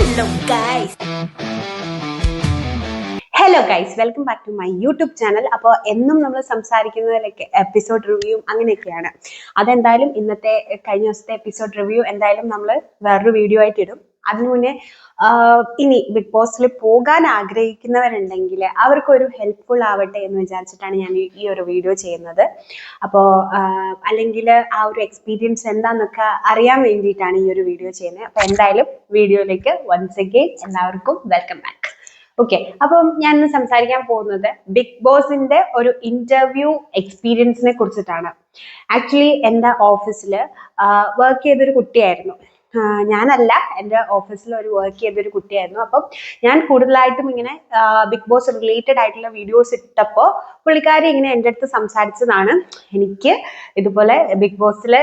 Hello guys hello guys welcome back to my YouTube channel അപ്പോൾ എന്നും നമ്മൾ സംസാരിക്കുന്നതിലൊക്കെ episode review അങ്ങനെയൊക്കെയാണ്. അതെന്തായാലും ഇന്നത്തെ കഴിഞ്ഞ ദിവസത്തെ എപ്പിസോഡ് റിവ്യൂ എന്തായാലും നമ്മൾ വേറൊരു വീഡിയോ ആയിട്ട് ഇടും. അതിനു മുന്നേ ഇനി ബിഗ് ബോസിൽ പോകാൻ ആഗ്രഹിക്കുന്നവരുണ്ടെങ്കിൽ അവർക്കൊരു ഹെൽപ്ഫുൾ ആവട്ടെ എന്ന് വിചാരിച്ചിട്ടാണ് ഞാൻ ഈ- ഒരു വീഡിയോ ചെയ്യുന്നത്. അപ്പോൾ അല്ലെങ്കിൽ ആ ഒരു എക്സ്പീരിയൻസ് എന്താന്നൊക്കെ അറിയാൻ വേണ്ടിയിട്ടാണ് ഈ ഒരു വീഡിയോ ചെയ്യുന്നത്. അപ്പോൾ എന്തായാലും വീഡിയോയിലേക്ക് വൺസ് അഗെയിൻ എല്ലാവർക്കും വെൽക്കം ബാക്ക് ഓക്കെ അപ്പം ഞാൻ ഇന്ന് സംസാരിക്കാൻ പോകുന്നത് ബിഗ് ബോസിന്റെ ഒരു ഇന്റർവ്യൂ എക്സ്പീരിയൻസിനെ കുറിച്ചിട്ടാണ്. ആക്ച്വലി എന്റെ ഓഫീസിൽ വർക്ക് ചെയ്തൊരു കുട്ടിയായിരുന്നു. ഞാനല്ല. എന്റെ ഓഫീസിൽ ഒരു വർക്ക് ചെയ്തൊരു കുട്ടിയായിരുന്നു. അപ്പം ഞാൻ കൂടുതലായിട്ടും ഇങ്ങനെ ബിഗ് ബോസ് റിലേറ്റഡ് ആയിട്ടുള്ള വീഡിയോസ് ഇട്ടപ്പോൾ പുള്ളിക്കാരി ഇങ്ങനെ എന്റെ അടുത്ത് സംസാരിച്ചതാണ്. എനിക്ക് ഇതുപോലെ ബിഗ് ബോസിലെ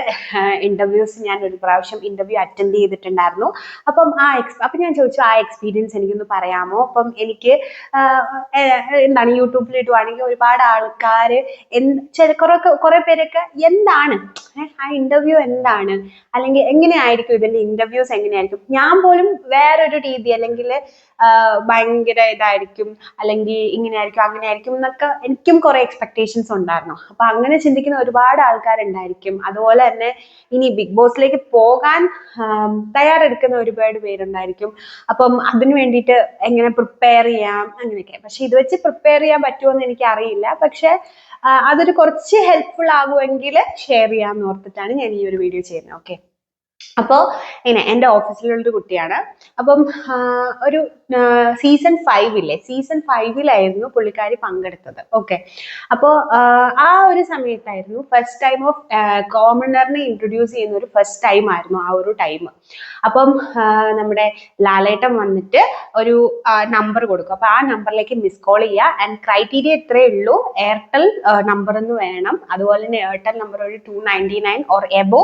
ഇന്റർവ്യൂസ് ഞാൻ ഒരു പ്രാവശ്യം ഇന്റർവ്യൂ അറ്റൻഡ് ചെയ്തിട്ടുണ്ടായിരുന്നു. അപ്പം ആ എക്സ് അപ്പം ഞാൻ ചോദിച്ചു ആ എക്സ്പീരിയൻസ് എനിക്കൊന്ന് പറയാമോ? അപ്പം എനിക്ക് എന്താണ് യൂട്യൂബിൽ ഇടുവാണെങ്കിൽ ഒരുപാട് ആൾക്കാർ ചില കുറേ കുറേ പേരൊക്കെ എന്താണ്? ആ ഇന്റർവ്യൂ എന്താണ്? അല്ലെങ്കിൽ എങ്ങനെയായിരിക്കും ഇതിന്റെ ഇന്റർവ്യൂസ് എങ്ങനെയായിരിക്കും? ഞാൻ പോലും വേറൊരു രീതി അല്ലെങ്കിൽ ഭയങ്കര ഇതായിരിക്കും അല്ലെങ്കിൽ ഇങ്ങനെയായിരിക്കും അങ്ങനെയായിരിക്കും എന്നൊക്കെ എനിക്കും കുറെ എക്സ്പെക്ടേഷൻസ് ഉണ്ടായിരുന്നു. അപ്പൊ അങ്ങനെ ചിന്തിക്കുന്ന ഒരുപാട് ആൾക്കാരുണ്ടായിരിക്കും. അതുപോലെ തന്നെ ഇനി ബിഗ് ബോസിലേക്ക് പോകാൻ തയ്യാറെടുക്കുന്ന ഒരുപാട് പേരുണ്ടായിരിക്കും. അപ്പം അതിനു വേണ്ടിയിട്ട് എങ്ങനെ പ്രിപ്പയർ ചെയ്യാം അങ്ങനെയൊക്കെ. പക്ഷെ ഇത് വെച്ച് പ്രിപ്പയർ ചെയ്യാൻ പറ്റുമോ എനിക്ക് അറിയില്ല പക്ഷെ അതൊരു കുറച്ച് ഹെൽപ്ഫുൾ ആകുമെങ്കിൽ ഷെയർ ചെയ്യാമെന്ന് ഓർത്തിട്ടാണ് ഞാൻ ഈ ഒരു വീഡിയോ ചെയ്യുന്നത്. ഓക്കെ അപ്പോൾ ഇങ്ങനെ എന്റെ ഓഫീസിലുള്ളൊരു കുട്ടിയാണ്. അപ്പം ഒരു സീസൺ ഫൈവില്ലേ സീസൺ ഫൈവിലായിരുന്നു പുള്ളിക്കാരി പങ്കെടുത്തത്. ഓക്കെ അപ്പോൾ ആ ഒരു സമയത്തായിരുന്നു ഫസ്റ്റ് ടൈം ഓഫ് കോമണറിനെ ഇൻട്രൊഡ്യൂസ് ചെയ്യുന്ന ഒരു ഫസ്റ്റ് ടൈം ആയിരുന്നു ആ ഒരു ടൈം അപ്പം നമ്മുടെ ലാലേട്ടൻ വന്നിട്ട് ഒരു നമ്പർ കൊടുക്കും. അപ്പോൾ ആ നമ്പറിലേക്ക് മിസ് കോൾ ചെയ്യുക ആൻഡ് ക്രൈറ്റീരിയ ഇത്രയേ ഉള്ളൂ. എയർടെൽ നമ്പർ വേണം. അതുപോലെ തന്നെ എയർടെൽ നമ്പർ ഒരു two ninety nine or above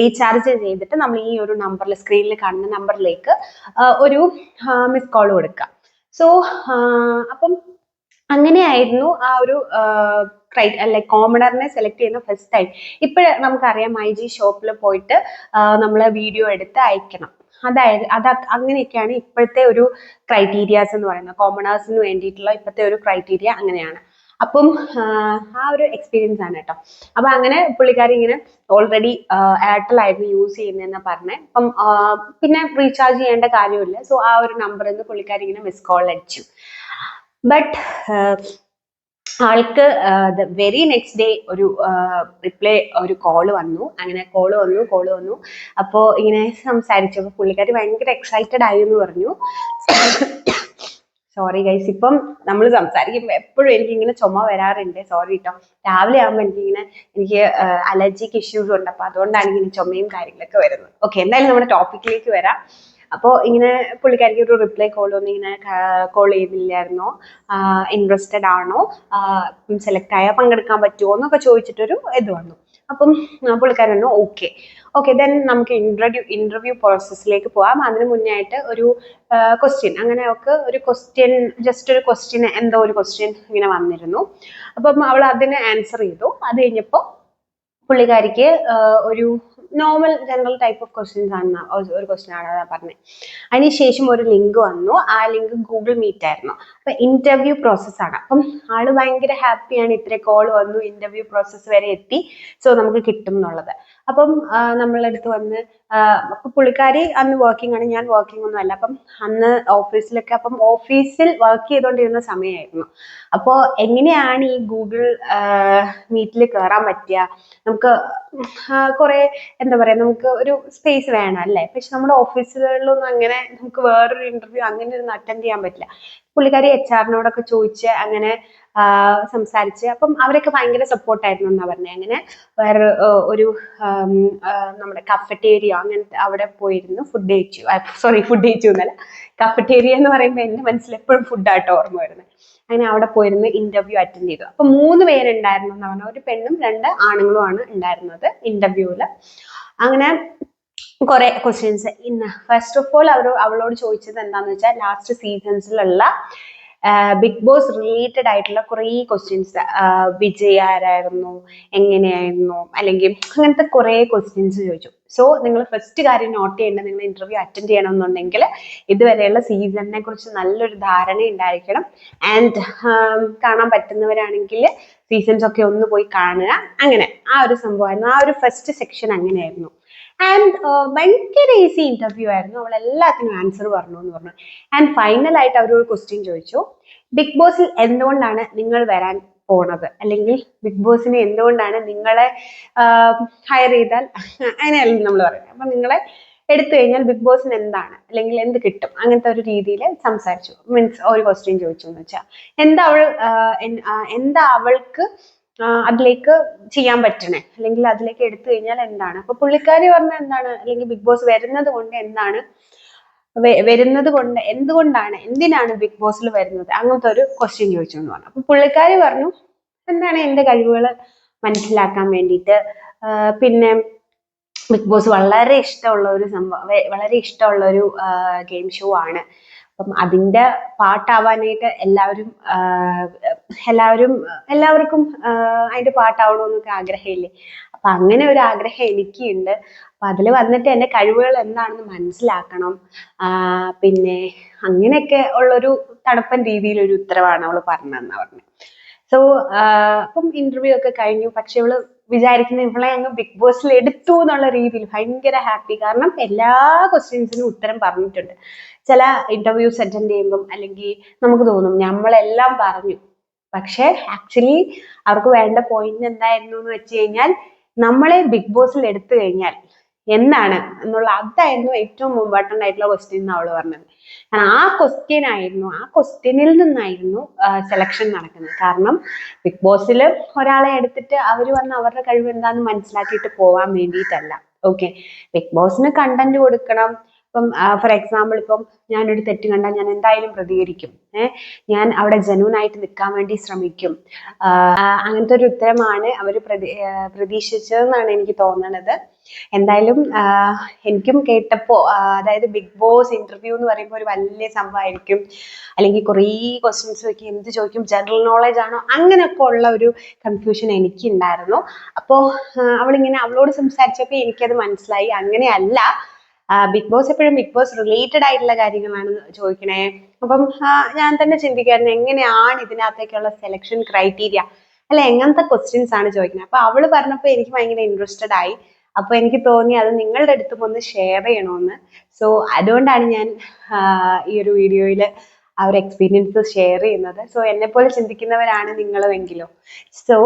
recharge ചെയ്തിട്ട് നമ്മൾ ഈ ഒരു നമ്പറിൽ സ്ക്രീനിൽ കാണുന്ന നമ്പറിലേക്ക് ഒരു മിസ് കോൾ കൊടുക്കുക സോ അപ്പം അങ്ങനെയായിരുന്നു ആ ഒരു ക്രൈ അല്ലെ കോമണറിനെ സെലക്ട് ചെയ്യുന്ന ഫസ്റ്റ് ടൈം ഇപ്പോഴ് നമുക്കറിയാം ഐ ജി ഷോപ്പിൽ പോയിട്ട് നമ്മൾ വീഡിയോ എടുത്ത് അയക്കണം. അതായത് അത് അങ്ങനെയൊക്കെയാണ് ഇപ്പോഴത്തെ ഒരു ക്രൈറ്റീരിയാസ് എന്ന് പറയുന്നത്. കോമണേഴ്സിന് വേണ്ടിയിട്ടുള്ള ഇപ്പോഴത്തെ ഒരു ക്രൈറ്റീരിയ അങ്ങനെയാണ്. അപ്പം ആ ഒരു എക്സ്പീരിയൻസ് ആണ് കേട്ടോ അപ്പൊ അങ്ങനെ പുള്ളിക്കാരി ഇങ്ങനെ ഓൾറെഡി എയർടെൽ ആയിരുന്നു യൂസ് ചെയ്യുന്നതെന്ന് പറഞ്ഞേ. അപ്പം പിന്നെ റീചാർജ് ചെയ്യേണ്ട കാര്യമില്ല. സോ ആ ഒരു നമ്പറിൽ നിന്ന് പുള്ളിക്കാരി ഇങ്ങനെ മിസ് കോൾ അടിച്ചു. ബട്ട് ആൾക്ക് ദ വെരി നെക്സ്റ്റ് ഡേ ഒരു റിപ്ലൈ ഒരു കോൾ വന്നു. അങ്ങനെ കോൾ വന്നു കോൾ വന്നു. അപ്പോൾ ഇങ്ങനെ സംസാരിച്ചപ്പോൾ പുള്ളിക്കാരി ഭയങ്കര എക്സൈറ്റഡ് ആയി എന്ന് പറഞ്ഞു. സോറി ഗൈസ് ഇപ്പം നമ്മൾ സംസാരിക്കുമ്പോൾ എപ്പോഴും എനിക്ക് ഇങ്ങനെ ചുമ വരാറുണ്ട്. സോറി കേട്ടോ രാവിലെ ആകുമ്പോൾ എനിക്കിങ്ങനെ എനിക്ക് അലർജിക്ക് ഇഷ്യൂസ് ഉണ്ട്. അപ്പോൾ അതുകൊണ്ടാണ് ഇങ്ങനെ ചുമയും കാര്യങ്ങളൊക്കെ വരുന്നത്. ഓക്കെ എന്തായാലും നമ്മുടെ ടോപ്പിക്കിലേക്ക് വരാം. അപ്പോൾ ഇങ്ങനെ പുള്ളിക്കാരിക്ക് ഒരു റിപ്ലൈ കോൾ ഒന്നും ഇങ്ങനെ കോൾ ചെയ്തില്ലായിരുന്നോ? ഇൻട്രസ്റ്റഡ് ആണോ? സെലക്ട് ആയാൽ പങ്കെടുക്കാൻ പറ്റുമോ എന്നൊക്കെ ചോദിച്ചിട്ടൊരു ഇത് വന്നു. അപ്പം പുള്ളിക്കാരൻ ഓക്കെ ഓക്കെ ദെൻ നമുക്ക് ഇന്റർവ്യൂ ഇന്റർവ്യൂ പ്രോസസ്സിലേക്ക് പോവാം. അതിന് മുന്നേ ആയിട്ട് ഒരു ക്വസ്റ്റ്യൻ അങ്ങനെ ഒക്കെ ഒരു ക്വസ്റ്റ്യൻ ജസ്റ്റ് ഒരു ക്വസ്റ്റ്യൻ എന്തോ ഒരു ക്വസ്റ്റ്യൻ ഇങ്ങനെ വന്നിരുന്നു. അപ്പം അവൾ അതിന് ആൻസർ ചെയ്തു. അത് കഴിഞ്ഞപ്പോൾ പുള്ളിക്കാരിക്ക് ഒരു normal general type of questions ആണ് ഒരു- ക്വസ്റ്റ്യൻ ആണ് പറഞ്ഞത് അതിനുശേഷം ഒരു ലിങ്ക് വന്നു. ആ ലിങ്ക് ഗൂഗിൾ മീറ്റ് ആയിരുന്നു. അപ്പൊ ഇന്റർവ്യൂ പ്രോസസ് ആണ്. അപ്പം ആൾ ഭയങ്കര ഹാപ്പിയാണ് ഇത്ര കോൾ വന്നു. ഇന്റർവ്യൂ പ്രോസസ് വരെ എത്തി. സോ നമുക്ക് കിട്ടും എന്നുള്ളത്. അപ്പം നമ്മളടുത്ത് വന്ന് അപ്പൊ പുള്ളിക്കാരി അന്ന് വർക്കിംഗ് ആണ്. ഞാൻ വർക്കിംഗ് ഒന്നും അല്ല. അപ്പം അന്ന് ഓഫീസിലൊക്കെ അപ്പം ഓഫീസിൽ വർക്ക് ചെയ്തുകൊണ്ടിരുന്ന സമയമായിരുന്നു അപ്പോൾ എങ്ങനെയാണ് ഈ ഗൂഗിൾ മീറ്റിൽ കയറാൻ പറ്റുക നമുക്ക് കുറെ എന്താ പറയാ നമുക്ക് ഒരു സ്പേസ് വേണം അല്ലേ? പക്ഷെ നമ്മുടെ ഓഫീസുകളിലൊന്നും അങ്ങനെ നമുക്ക് വേറൊരു ഇന്റർവ്യൂ അങ്ങനെ ഒന്നും അറ്റൻഡ് ചെയ്യാൻ പറ്റില്ല. പുള്ളിക്കാരി എച്ച് ആറിനോടൊക്കെ ചോദിച്ച് അങ്ങനെ സംസാരിച്ച്. അപ്പം അവരൊക്കെ ഭയങ്കര സപ്പോർട്ടായിരുന്നു എന്നാ പറഞ്ഞത് അങ്ങനെ വേറെ ഒരു നമ്മുടെ കഫറ്റേരിയ അങ്ങനത്തെ അവിടെ പോയിരുന്നു. ഫുഡ് കഴിച്ചു. സോറി ഫുഡ് കഴിച്ചു എന്നല്ല. കഫറ്റേരിയ എന്ന് പറയുമ്പോൾ എന്റെ മനസ്സിൽ എപ്പോഴും ഫുഡായിട്ട് ഓർമ്മ വരുന്നത് അങ്ങനെ അവിടെ പോയിരുന്ന് ഇന്റർവ്യൂ അറ്റൻഡ് ചെയ്തു. അപ്പൊ മൂന്ന് പേരുണ്ടായിരുന്നു എന്ന് പറഞ്ഞാൽ ഒരു പെണ്ണും രണ്ട് ആണുങ്ങളുമാണ് ഉണ്ടായിരുന്നത് ഇന്റർവ്യൂവിൽ അങ്ങനെ കുറെ ക്വസ്റ്റ്യൻസ് ഇന്ന് ഫസ്റ്റ് ഓഫ് ഓൾ അവർ അവളോട് ചോദിച്ചത് എന്താന്ന് വെച്ചാൽ ലാസ്റ്റ് സീസൺസിലുള്ള ബിഗ് ബോസ് റിലേറ്റഡ് ആയിട്ടുള്ള കുറേ ക്വസ്റ്റ്യൻസ് വിജയ് ആരായിരുന്നു എങ്ങനെയായിരുന്നു അല്ലെങ്കിൽ അങ്ങനത്തെ കുറേ ക്വസ്റ്റ്യൻസ് ചോദിച്ചു. സോ നിങ്ങൾ ഫസ്റ്റ് കാര്യം നോട്ട് ചെയ്യേണ്ടത് നിങ്ങൾ ഇന്റർവ്യൂ അറ്റൻഡ് ചെയ്യണമെന്നുണ്ടെങ്കിൽ ഇതുവരെയുള്ള സീസണിനെ കുറിച്ച് നല്ലൊരു ധാരണ ഉണ്ടായിരിക്കണം. ആൻഡ് കാണാൻ പറ്റുന്നവരാണെങ്കിൽ സീസൺസ് ഒക്കെ ഒന്ന് പോയി കാണുക. അങ്ങനെ ആ ഒരു സംഭവമായിരുന്നു. ആ ഒരു ഫസ്റ്റ് സെക്ഷൻ അങ്ങനെയായിരുന്നു. ആൻഡ് ഭയങ്കര ഈസി ഇന്റർവ്യൂ ആയിരുന്നു. അവൾ എല്ലാത്തിനും ആൻസർ പറഞ്ഞു എന്ന് പറഞ്ഞു. ആൻഡ് ഫൈനലായിട്ട് അവരോട് ക്വസ്റ്റ്യൻ ചോദിച്ചു. ബിഗ് ബോസിൽ എന്തുകൊണ്ടാണ് നിങ്ങൾ വരാൻ പോണത്? അല്ലെങ്കിൽ ബിഗ് ബോസിനെ എന്തുകൊണ്ടാണ് നിങ്ങളെ ഹയർ ചെയ്താൽ? അങ്ങനെയല്ല നമ്മൾ പറയുന്നത്. അപ്പൊ നിങ്ങളെ എടുത്തു കഴിഞ്ഞാൽ ബിഗ് ബോസിന് എന്താണ്? അല്ലെങ്കിൽ എന്ത് കിട്ടും? അങ്ങനത്തെ ഒരു രീതിയിൽ സംസാരിച്ചു. മീൻസ് ഒരു ക്വസ്റ്റ്യൻ ചോദിച്ചു എന്ന് വെച്ചാൽ എന്താ അവൾ എന്താ അവൾക്ക് അതിലേക്ക് ചെയ്യാൻ പറ്റണേ. അല്ലെങ്കിൽ അതിലേക്ക് എടുത്തു കഴിഞ്ഞാൽ എന്താണ്? അപ്പൊ പുള്ളിക്കാരി പറഞ്ഞ എന്താണ്? അല്ലെങ്കിൽ ബിഗ് ബോസ് വരുന്നത് കൊണ്ട് എന്താണ്? വരുന്നത് കൊണ്ട് എന്തുകൊണ്ടാണ് എന്തിനാണ് ബിഗ് ബോസിൽ വരുന്നത്? അങ്ങനത്തെ ഒരു ക്വസ്റ്റ്യൻ ചോദിച്ചു എന്ന് പറഞ്ഞു. അപ്പൊ പുള്ളിക്കാരി പറഞ്ഞു എന്താണ് എന്റെ കഴിവുകൾ മനസ്സിലാക്കാൻ വേണ്ടിയിട്ട്? പിന്നെ ബിഗ് ബോസ് വളരെ ഇഷ്ടമുള്ള ഒരു സംഭവം വളരെ ഇഷ്ടമുള്ള ഒരു ഗെയിം ഷോ ആണ്. അപ്പം അതിന്റെ പാട്ടാവാനായിട്ട് എല്ലാവരും എല്ലാവരും എല്ലാവർക്കും അതിന്റെ പാട്ടാവണമെന്നൊക്കെ ആഗ്രഹമില്ലേ? അപ്പൊ അങ്ങനെ ഒരു ആഗ്രഹം എനിക്കുണ്ട്. അപ്പൊ അതിൽ വന്നിട്ട് എന്റെ കഴിവുകൾ എന്താണെന്ന് മനസ്സിലാക്കണം. പിന്നെ അങ്ങനെയൊക്കെ ഉള്ളൊരു തണുപ്പൻ രീതിയിലൊരു ഉത്തരവാണ് അവൾ പറഞ്ഞതെന്ന് പറഞ്ഞു സോ അപ്പം ഇന്റർവ്യൂ ഒക്കെ കഴിഞ്ഞു. പക്ഷെ ഇവൾ വിചാരിക്കുന്ന ഇവളെ അങ്ങ് ബിഗ് ബോസിൽ എടുത്തു എന്നുള്ള രീതിയിൽ ഭയങ്കര ഹാപ്പി കാരണം എല്ലാ ക്വസ്റ്റ്യൻസിനും ഉത്തരം പറഞ്ഞിട്ടുണ്ട്. ചില ഇന്റർവ്യൂസ് അറ്റൻഡ് ചെയ്യുമ്പം അല്ലെങ്കിൽ നമുക്ക് തോന്നും നമ്മളെല്ലാം പറഞ്ഞു. പക്ഷെ ആക്ച്വലി അവർക്ക് വേണ്ട പോയിന്റ് എന്തായിരുന്നു എന്ന് വെച്ച് കഴിഞ്ഞാൽ നമ്മളെ ബിഗ് ബോസിൽ എടുത്തു കഴിഞ്ഞാൽ എന്താണ് എന്നുള്ള അതായിരുന്നു ഏറ്റവും ഇമ്പോർട്ടന്റ് ആയിട്ടുള്ള ക്വസ്റ്റ്യൻ എന്ന് അവൾ പറഞ്ഞത്. കാരണം ആ ക്വസ്റ്റ്യൻ ആയിരുന്നു ആ ക്വസ്റ്റ്യനിൽ നിന്നായിരുന്നു സെലക്ഷൻ നടക്കുന്നത്. കാരണം ബിഗ് ബോസിൽ ഒരാളെ എടുത്തിട്ട് അവർ വന്ന് അവരുടെ കഴിവ് എന്താണെന്ന് മനസ്സിലാക്കിയിട്ട് പോവാൻ വേണ്ടിയിട്ടല്ല. ഓക്കെ ബിഗ് ബോസിന് കണ്ടന്റ് കൊടുക്കണം. ഇപ്പം ഫോർ എക്സാമ്പിൾ ഇപ്പം ഞാനൊരു തെറ്റ് കണ്ടാൽ ഞാൻ എന്തായാലും പ്രതികരിക്കും. ഞാൻ അവിടെ ജനുവൻ ആയിട്ട് നിൽക്കാൻ വേണ്ടി ശ്രമിക്കും. അങ്ങനത്തെ ഒരു ഉത്തരമാണ് അവർ പ്രതി പ്രതീക്ഷിച്ചതെന്നാണ് എനിക്ക് തോന്നണത്. എന്തായാലും എനിക്കും കേട്ടപ്പോൾ അതായത് ബിഗ് ബോസ് ഇന്റർവ്യൂ എന്ന് പറയുമ്പോൾ ഒരു വലിയ സംഭവമായിരിക്കും. അല്ലെങ്കിൽ കുറേ ക്വസ്റ്റ്യൻസ് വെക്കി എന്ത് ചോദിക്കും ജനറൽ നോളജ് ആണോ അങ്ങനെയൊക്കെ ഉള്ള ഒരു കൺഫ്യൂഷൻ എനിക്ക് എനിക്കുണ്ടായിരുന്നു അപ്പോൾ അവളിങ്ങനെ അവളോട് സംസാരിച്ചപ്പോൾ എനിക്കത് മനസ്സിലായി. അങ്ങനെയല്ല ബിഗ് ബോസ് എപ്പോഴും ബിഗ് ബോസ് റിലേറ്റഡ് ആയിട്ടുള്ള കാര്യങ്ങളാണ് ചോദിക്കണേ. അപ്പം ഞാൻ തന്നെ ചിന്തിക്കായിരുന്നു എങ്ങനെയാണ് ഇതിനകത്തേക്കുള്ള സെലക്ഷൻ ക്രൈറ്റീരിയ അല്ല എങ്ങനത്തെ ക്വസ്റ്റ്യൻസ് ആണ് ചോദിക്കുന്നത് അപ്പൊ അവൾ പറഞ്ഞപ്പോൾ എനിക്ക് ഭയങ്കര ഇൻട്രസ്റ്റഡ് ആയി. അപ്പൊ എനിക്ക് തോന്നി അത് നിങ്ങളുടെ അടുത്തും ഒന്ന് ഷെയർ ചെയ്യണമെന്ന് സോ അതുകൊണ്ടാണ് ഞാൻ ഈ ഒരു വീഡിയോയിൽ ആ ഒരു എക്സ്പീരിയൻസ് ഷെയർ ചെയ്യുന്നത്. സോ എന്നെപ്പോലെ ചിന്തിക്കുന്നവരാണ് നിങ്ങളുമെങ്കിലോ. സോ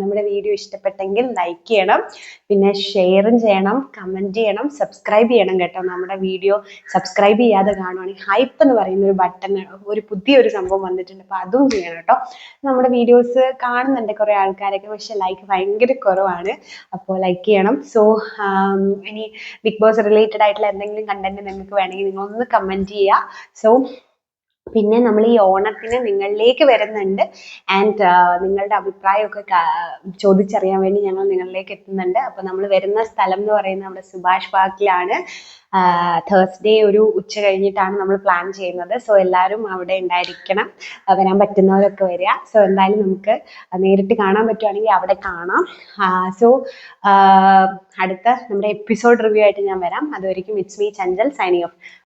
നമ്മുടെ വീഡിയോ ഇഷ്ടപ്പെട്ടെങ്കിൽ ലൈക്ക് ചെയ്യണം. പിന്നെ ഷെയറും ചെയ്യണം കമന്റ് ചെയ്യണം സബ്സ്ക്രൈബ് ചെയ്യണം കേട്ടോ. നമ്മുടെ വീഡിയോ സബ്സ്ക്രൈബ് ചെയ്യാതെ കാണുവാണെങ്കിൽ ഹൈപ്പ് എന്ന് പറയുന്ന ഒരു ബട്ടൺ ഒരു പുതിയൊരു സംഭവം വന്നിട്ടുണ്ട്. അപ്പോൾ അതും ചെയ്യണം കേട്ടോ. നമ്മുടെ വീഡിയോസ് കാണുന്നുണ്ട് കുറേ ആൾക്കാരൊക്കെ. പക്ഷേ ലൈക്ക് ഭയങ്കര കുറവാണ്. അപ്പോൾ ലൈക്ക് ചെയ്യണം. സോ ഇനി ബിഗ് ബോസ് റിലേറ്റഡ് ആയിട്ടുള്ള എന്തെങ്കിലും കണ്ടന്റ് നിങ്ങൾക്ക് വേണമെങ്കിൽ നിങ്ങൾ ഒന്ന് കമന്റ് ചെയ്യുക. സോ പിന്നെ നമ്മൾ ഈ ഓണത്തിന് നിങ്ങളിലേക്ക് വരുന്നുണ്ട്. ആൻഡ് നിങ്ങളുടെ അഭിപ്രായമൊക്കെ ചോദിച്ചറിയാൻ വേണ്ടി ഞങ്ങൾ നിങ്ങളിലേക്ക് എത്തുന്നുണ്ട്. അപ്പോൾ നമ്മൾ വരുന്ന സ്ഥലം എന്ന് പറയുന്നത് നമ്മുടെ സുഭാഷ് പാർക്കിലാണ്. തേഴ്സ്ഡേ ഒരു ഉച്ച കഴിഞ്ഞിട്ടാണ് നമ്മൾ പ്ലാൻ ചെയ്യുന്നത്. സോ എല്ലാവരും അവിടെ ഉണ്ടായിരിക്കണം. വരാൻ പറ്റുന്നവരൊക്കെ വരിക. സോ എന്തായാലും നമുക്ക് നേരിട്ട് കാണാൻ പറ്റുവാണെങ്കിൽ അവിടെ കാണാം. സോ അടുത്ത നമ്മുടെ എപ്പിസോഡ് റിവ്യൂ ആയിട്ട് ഞാൻ വരാം. അതുവരെയും it's me Chanchal signing off